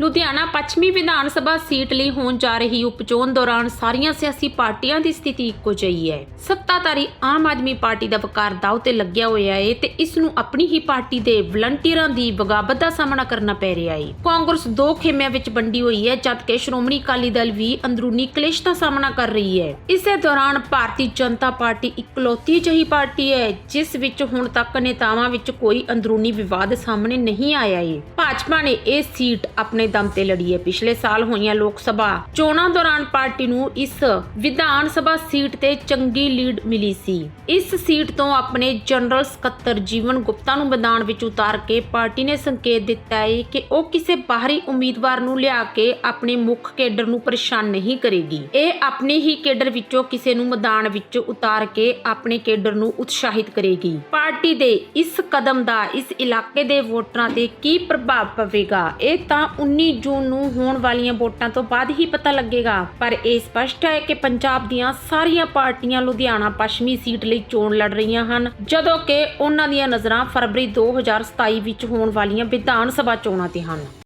ਲੁਧਿਆਣਾ ਪੱਛਮੀ ਵਿਧਾਨ ਸਭਾ ਸੀਟ ਲਈ ਹੋਣ ਜਾ ਰਹੀ ਉਪਚੋਣ ਦੌਰਾਨ ਸਾਰੀਆਂ ਸਿਆਸੀ ਪਾਰਟੀਆਂ ਦੀ ਸਥਿਤੀ ਇੱਕੋ ਜਿਹੀ ਹੈ। ਸੱਤਾਧਾਰੀ ਆਮ ਆਦਮੀ ਪਾਰਟੀ ਦਾ ਵਕਾਰ ਦਾਅ ਤੇ ਲੱਗਿਆ ਹੋਇਆ ਹੈ ਤੇ ਇਸ ਨੂੰ ਆਪਣੀ ਹੀ ਪਾਰਟੀ ਦੇ ਵਲੰਟੀਅਰਾਂ ਦੀ ਬਗਾਵਤ ਦਾ ਸਾਹਮਣਾ ਕਰਨਾ ਪੈ ਰਿਹਾ ਹੈ। ਕਾਂਗਰਸ ਦੋ ਖੇਮਿਆਂ ਵਿੱਚ ਵੰਡੀ ਹੋਈ ਹੈ ਜਦਕਿ ਸ਼੍ਰੋਮਣੀ ਅਕਾਲੀ ਦਲ ਵੀ ਅੰਦਰੂਨੀ ਕਲੇਸ਼ ਦਾ ਸਾਹਮਣਾ ਕਰ ਰਹੀ ਹੈ। ਇਸੇ ਦੌਰਾਨ ਭਾਰਤੀ ਜਨਤਾ ਪਾਰਟੀ ਇਕਲੌਤੀ ਜਿਹੀ ਪਾਰਟੀ ਹੈ, ਜਿਸ ਵਿੱਚ ਹੁਣ ਤੱਕ ਨੇਤਾਵਾਂ ਵਿੱਚ ਕੋਈ ਅੰਦਰੂਨੀ ਵਿਵਾਦ ਸਾਹਮਣੇ ਨਹੀਂ ਆਇਆ ਹੈ। ਭਾਜਪਾ ਨੇ ਇਹ ਸੀਟ ਆਪਣੇ ਦਮ ਤੇ ਲੜੀ ਹੈ ਪਿਛਲੇ ਸਾਲ ਹੋਈਆਂ ਲੋਕ ਸਭਾ ਚੋਣਾਂ ਦੌਰਾਨ ਪਾਰਟੀ ਨੂੰ ਇਸ ਵਿਧਾਨ ਸਭਾ ਸੀਟ ਤੇ ਚੰਗੀ ਲੀਡ ਮਿਲੀ ਸੀ। ਇਸ ਸੀਟ ਤੋਂ ਆਪਣੇ ਜਨਰਲ ਸਕੱਤਰ ਜੀਵਨ ਗੁਪਤਾ ਨੂੰ ਮੈਦਾਨ ਵਿੱਚ ਉਤਾਰ ਕੇ ਪਾਰਟੀ ਨੇ ਸੰਕੇਤ ਦਿੱਤਾ ਹੈ ਕਿ ਉਹ ਕਿਸੇ ਬਾਹਰੀ ਉਮੀਦਵਾਰ ਨੂੰ ਲਿਆ ਕੇ ਆਪਣੇ ਮੁੱਖ ਕੇਡਰ ਨੂੰ ਪਰੇਸ਼ਾਨ ਨਹੀਂ ਕਰੇਗੀ। ਇਹ ਆਪਣੇ ਹੀ ਕੇਡਰ ਵਿੱਚੋਂ ਕਿਸੇ ਨੂੰ ਮੈਦਾਨ ਵਿੱਚ ਉਤਾਰ ਕੇ ਆਪਣੇ ਕੇਡਰ ਨੂੰ ਉਤਸ਼ਾਹਿਤ ਕਰੇਗੀ। ਪਾਰਟੀ ਦੇ ਇਸ ਕਦਮ ਦਾ ਇਸ ਇਲਾਕੇ ਦੇ ਵੋਟਰਾਂ ਤੇ ਕੀ ਪ੍ਰਭਾਵ ਪਵੇਗਾ, ਇਹ ਤਾਂ 19 ਜੂਨ ਨੂੰ ਹੋਣ ਵਾਲੀਆਂ ਵੋਟਾਂ ਤੋਂ ਬਾਅਦ ਹੀ ਪਤਾ ਲੱਗੇਗਾ। ਪਰ ਇਹ ਸਪਸ਼ਟ ਹੈ ਕਿ ਪੰਜਾਬ ਦੀਆਂ ਸਾਰੀਆਂ ਪਾਰਟੀਆਂ ਲੁਧਿਆਣਾ ਪੱਛਮੀ ਸੀਟ ਲਈ ਚੋਣ ਲੜ ਰਹੀਆਂ ਹਨ। ਜਦੋਂ ਕਿ ਉਹਨਾਂ ਦੀਆਂ ਨਜ਼ਰਾਂ ਫਰਵਰੀ 2027 ਵਿੱਚ ਹੋਣ ਵਾਲੀਆਂ ਵਿਧਾਨ ਸਭਾ ਚੋਣਾਂ ਤੇ ਹਨ।